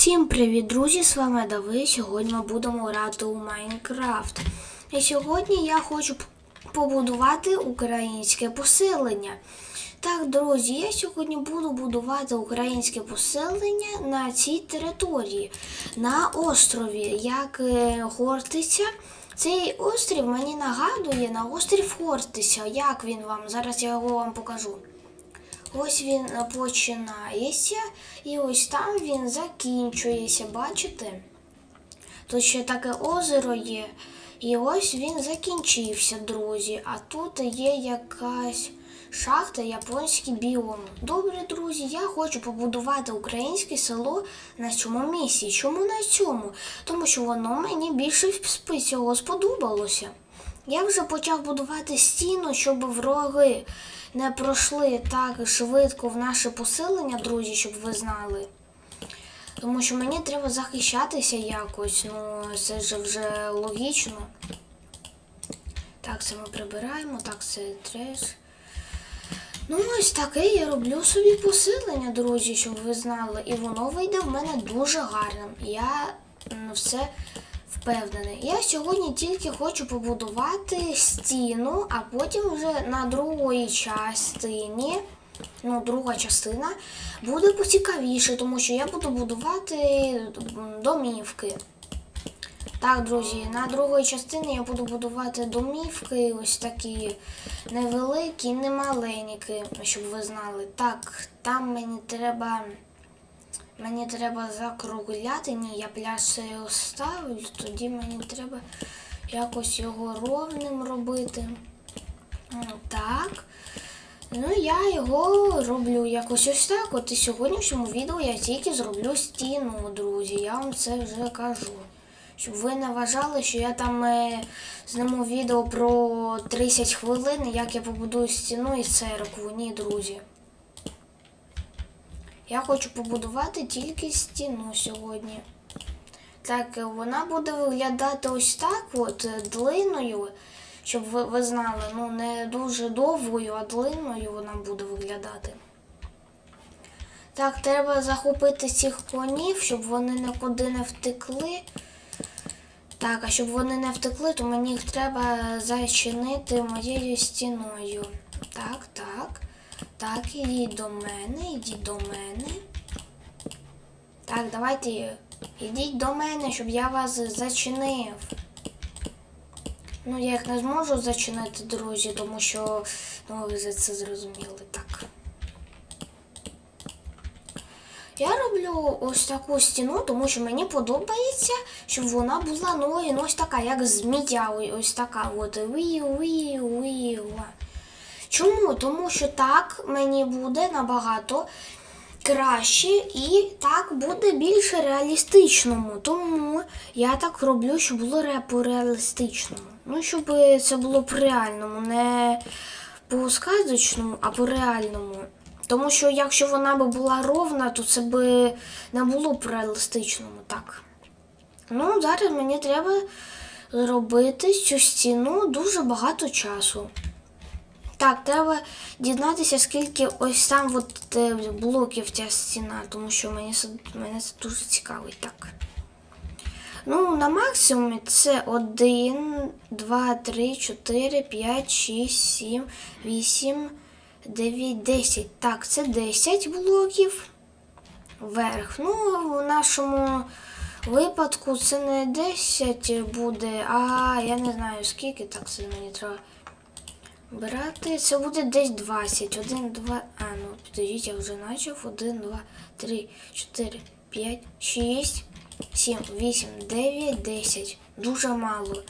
Всім привіт, друзі! З вами Давид. Сьогодні ми будемо грати у Майнкрафт. І сьогодні я хочу побудувати українське поселення. Так, друзі, я сьогодні буду будувати українське поселення на цій території, на острові, як е, Хортиця. Цей острів мені нагадує на острів Хортиця. Як він вам? Зараз я його вам покажу. Ось він е, починається, і ось там він закінчується, бачите? Тут ще таке озеро є, і ось він закінчився, друзі. А тут є якась шахта, японський біом. Добре, друзі, я хочу побудувати українське село на цьому місці. Чому на цьому? Тому що воно мені більше з сподобалося. Я вже почав будувати стіну, щоб вроги не пройшли так швидко в наше поселення, друзі, щоб ви знали. Тому що мені треба захищатися якось, ну це ж вже логічно. Так, це ми прибираємо, так, це треш. Ну, ось таке я роблю собі посилення, друзі, щоб ви знали. І воно вийде в мене дуже гарним. Я все впевнений. Я сьогодні тільки хочу побудувати стіну, а потім вже на другій частині, ну, друга частина, буде поцікавіше, тому що я буду будувати домівки. Так, друзі, на другій частині я буду будувати домівки, ось такі невеликі, не маленькі, щоб ви знали. Так, там мені треба. Мені треба закругляти. Ні, я пляж ставлю, тоді мені треба якось його ровним робити. Так. Ну, я його роблю якось ось так. От і сьогоднішньому відео я тільки зроблю стіну, друзі. Я вам це вже кажу. Щоб ви не вважали, що я там е, зніму відео про 30 хвилин, як я побудую стіну і церкву. Ні, друзі. Я хочу побудувати тільки стіну сьогодні. Так, е, вона буде виглядати ось так, от е, длинною, щоб ви, ви знали, ну не дуже довгою, а длинною вона буде виглядати. Так, треба захопити цих конів, щоб вони нікуди не втекли. Так, а щоб вони не втекли, то мені їх треба зачинити моєю стіною. Так, так. Так, ідіть до мене, ідіть до мене. Так, давайте ідіть до мене, щоб я вас зачинив. Ну, я їх не зможу зачинити, друзі, тому що ну, ви це зрозуміли так. Я роблю ось таку стіну, тому що мені подобається, щоб вона була ну, ось така, як змія, ось така от. Уі, уі, уі. Чому? Тому що так мені буде набагато краще і так буде більше реалістичному. Тому я так роблю, щоб було по реалістичному. Ну, щоб це було по реальному, не по сказочному, а по реальному. Тому що якщо вона би була ровна, то це би не було б реалістичному, так. Ну, зараз мені треба зробити цю стіну дуже багато часу. Так, треба дізнатися, скільки ось там от, е, блоків ця стіна, тому що мені, це- мене це дуже цікавить так. Ну, на максимумі це 1, 2, 3, 4, 5, 6, 7, 8, 9, 10. Так, це 10 блоків вверх. Ну, в нашому випадку це не 10 буде, а я не знаю скільки, так це мені треба брати. Це буде десь 20. 1, 2, а, ну, підождіть, я вже почав. 1, 2, 3, 4, 5, 6, 7, 8, 9, 10. Дуже мало.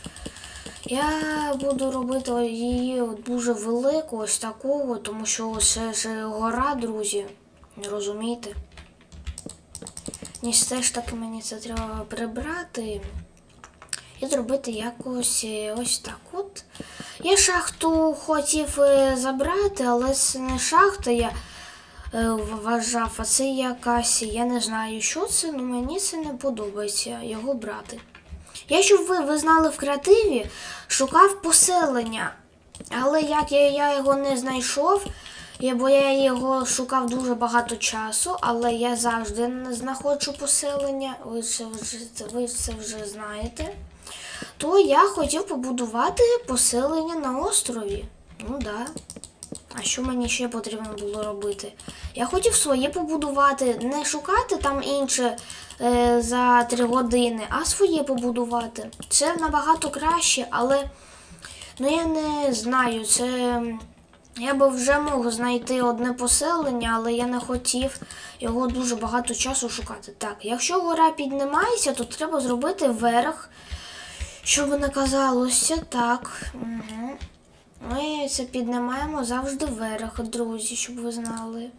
Я буду робити її дуже велику, ось таку, тому що це ж гора, друзі. Розумієте? Ні, все ж таки мені це треба прибрати і зробити якось е, ось так от. Я шахту хотів е, забрати, але це не шахта я е, вважав, а це якась, я не знаю, що це, але мені це не подобається його брати. Я, щоб ви, ви знали в креативі, шукав поселення. Але як я, я його не знайшов, Я, бо я його шукав дуже багато часу, але я завжди не знаходжу поселення. Ви це ви це вже знаєте. То я хотів побудувати поселення на острові. Ну да. А що мені ще потрібно було робити? Я хотів своє побудувати, не шукати там інше е, за три години, а своє побудувати. Це набагато краще, але ну я не знаю, це. Я би вже мог знайти одне поселення, але я не хотів його дуже багато часу шукати. Так, якщо гора піднімається, то треба зробити верх, щоб не казалося так. Ми це піднімаємо завжди вверх, друзі, щоб ви знали.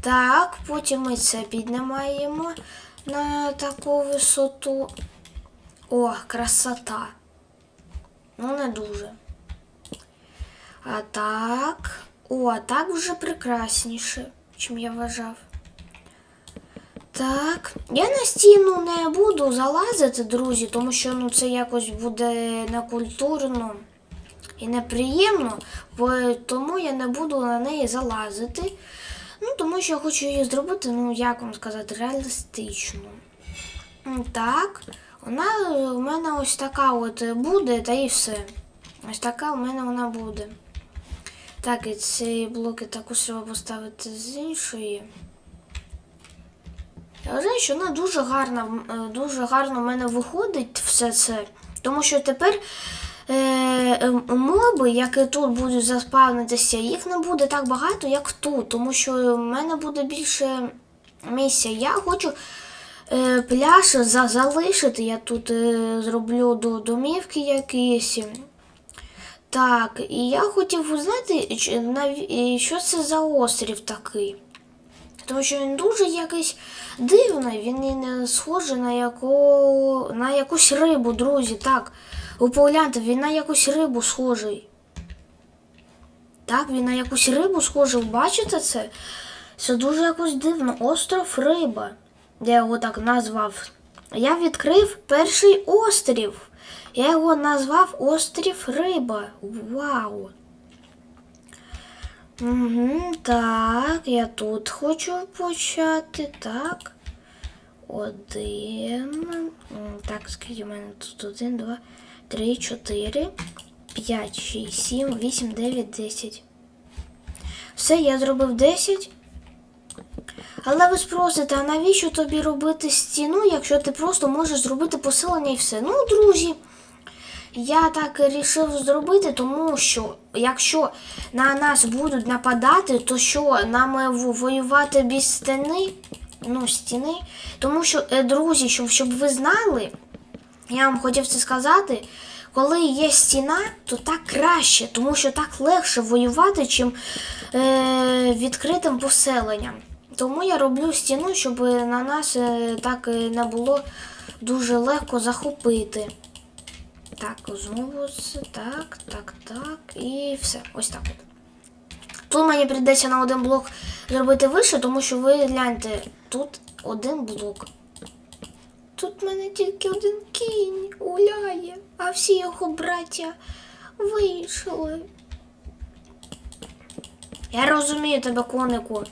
Так, потім ми це піднімаємо на таку висоту. О, красота. Ну, не дуже. А так. О, так вже прекрасніше, чим я вважав. Так, я на стіну не буду залазити, друзі, тому що ну, це якось буде некультурно і неприємно, бо тому я не буду на неї залазити. Ну, тому що я хочу її зробити, ну, як вам сказати, реалістично. Так, вона е, у мене ось така от буде, та і все. Ось така у мене вона буде. Так, і ці блоки також треба поставити з іншої. Я вважаю, що вона дуже гарна, е, дуже гарно в мене виходить все це. Тому що тепер е, е, моби, які тут будуть заспавнитися, їх не буде так багато, як тут. Тому що в мене буде більше місця. Я хочу е, пляж за, залишити. Я тут е, зроблю до домівки якісь. Так, і я хотів узнати, що це за острів такий. Тому що він дуже якийсь дивний, він не схожий на яку... на якусь рибу, друзі. Так, ви погляньте, він на якусь рибу схожий. Так, він на якусь рибу схожий. Бачите це? Це дуже якось дивно. Остров Риба. Я його так назвав. Я відкрив перший острів. Я його назвав Острів Риба. Вау! Угу, так, я тут хочу почати. Так. Один. Так, скільки в мене тут? Один, два, три, чотири, п'ять, шість, сім, вісім, дев'ять, десять. Все, я зробив 10. Але ви спросите, а навіщо тобі робити стіну, якщо ти просто можеш зробити поселення і все? Ну, друзі. Я так рішив зробити, тому що якщо на нас будуть нападати, то що нам е, воювати без стіни? Ну, стіни. Тому що, е, друзі, щоб, щоб ви знали, я вам хотів це сказати, коли є стіна, то так краще, тому що так легше воювати, чим е, відкритим поселенням. Тому я роблю стіну, щоб на нас е, так е, не було дуже легко захопити. Так, знову так, так, так, і все. Ось так от. Тут мені прийдеться на один блок зробити вище, тому що ви гляньте, тут один блок. Тут в мене тільки один кінь гуляє, а всі його браття вийшли. Я розумію тебе, конику.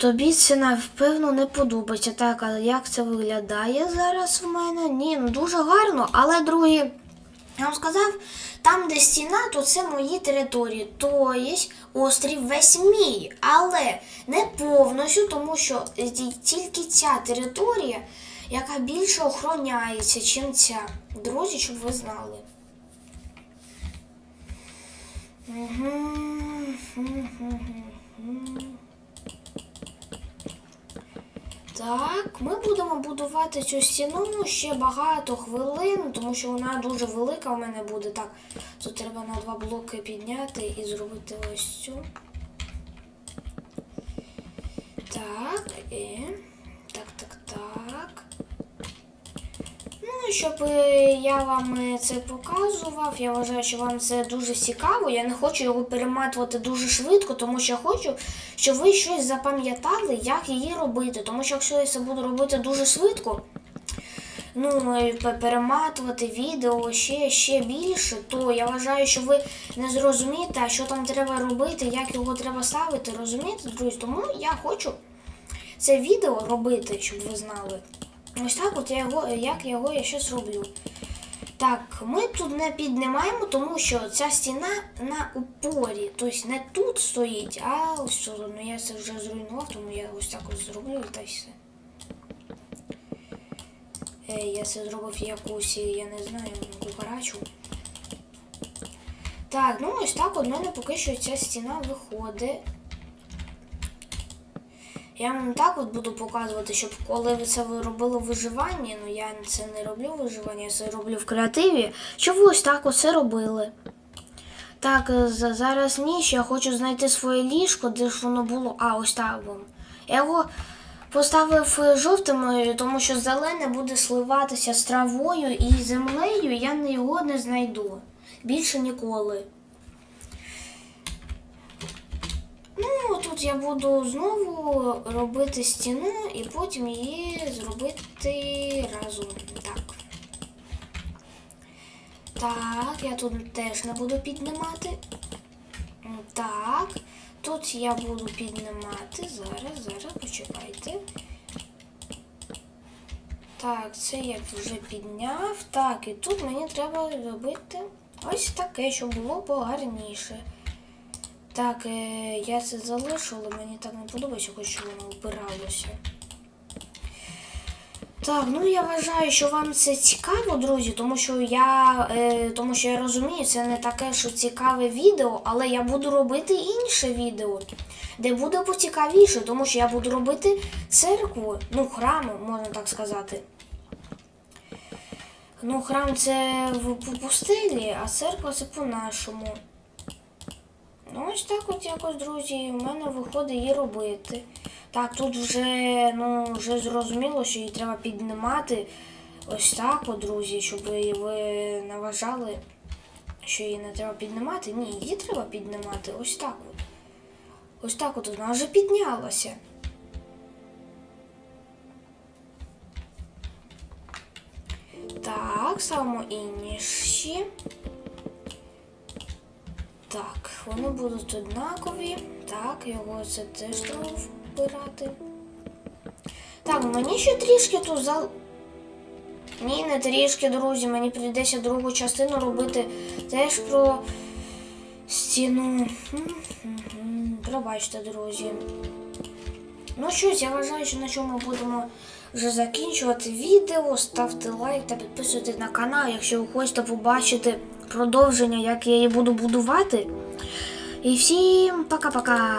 Тобі це напевно не подобається. Так, але як це виглядає зараз в мене? Ні, ну дуже гарно, але другі. Я вам сказав, там, де стіна, то це мої території. Тобто острів весь мій, але не повністю, тому що тільки ця територія, яка більше охороняється, чим ця. Друзі, щоб ви знали. Мгм, мгм, мгм. Так, ми будемо будувати цю стіну ще багато хвилин, тому що вона дуже велика в мене буде. Так, тут треба на два блоки підняти і зробити ось цю. Так, і. Так, так, так. Щоб е, я вам е, це показував, я вважаю, що вам це дуже цікаво. Я не хочу його перематувати дуже швидко, тому що я хочу, щоб ви щось запам'ятали, як її робити. Тому що якщо я це буду робити дуже швидко, ну, е, перематувати відео ще, ще більше, то я вважаю, що ви не зрозумієте, що там треба робити, як його треба ставити, розумієте, друзі? Тому я хочу це відео робити, щоб ви знали. Ось так от я його, як я його я щось роблю. Так, ми тут не піднімаємо, тому що ця стіна на упорі. Тобто не тут стоїть, а ось тут. Ну я це вже зруйнував, тому я ось так ось зроблю і та все. Е, я це зробив якусь, я не знаю, кукарачу. Так, ну ось так от мене поки що ця стіна виходить. Я вам так от буду показувати, щоб коли ви це робили виживання, ну я це не роблю виживання, я це роблю в креативі, щоб ви ось так оце робили. Так, е, зараз ніч, я хочу знайти своє ліжко, де ж воно було. А, ось так вам. Я його поставив е, жовтим, тому що зелене буде сливатися з травою і землею, я його не знайду. Більше ніколи. Ну, тут я буду знову робити стіну і потім її зробити разом. Так. Так, я тут теж не буду піднімати. Так, тут я буду піднімати. Зараз, зараз, почекайте. Так, це я вже підняв. Так, і тут мені треба робити ось таке, щоб було погарніше. Так, е, я це залишу, але мені так не подобається, хоч щоб воно вбиралося. Так, ну я вважаю, що вам це цікаво, друзі, тому що я, е, тому що я розумію, це не таке, що цікаве відео, але я буду робити інше відео, де буде поцікавіше, тому що я буду робити церкву, ну, храму, можна так сказати. Ну, храм це в пустелі, а церква це по-нашому. Ну, ось так от якось, друзі, у мене виходить її робити. Так, тут вже, ну, вже зрозуміло, що її треба піднімати. Ось так от, друзі, щоб ви не вважали, що її не треба піднімати. Ні, її треба піднімати. Ось так от. Ось так от вона вже піднялася. Так, ставимо інші. Так, вони будуть однакові. Так, його це теж треба вбирати. Так, мені ще трішки тут зал. Ні, не трішки, друзі, мені прийдеться другу частину робити теж про стіну. Пробачте, друзі. Ну що я вважаю, що на чому ми будемо вже закінчувати відео. Ставте лайк та підписуйтесь на канал, якщо ви хочете побачити продовження, як я її буду будувати. І всім пока-пока!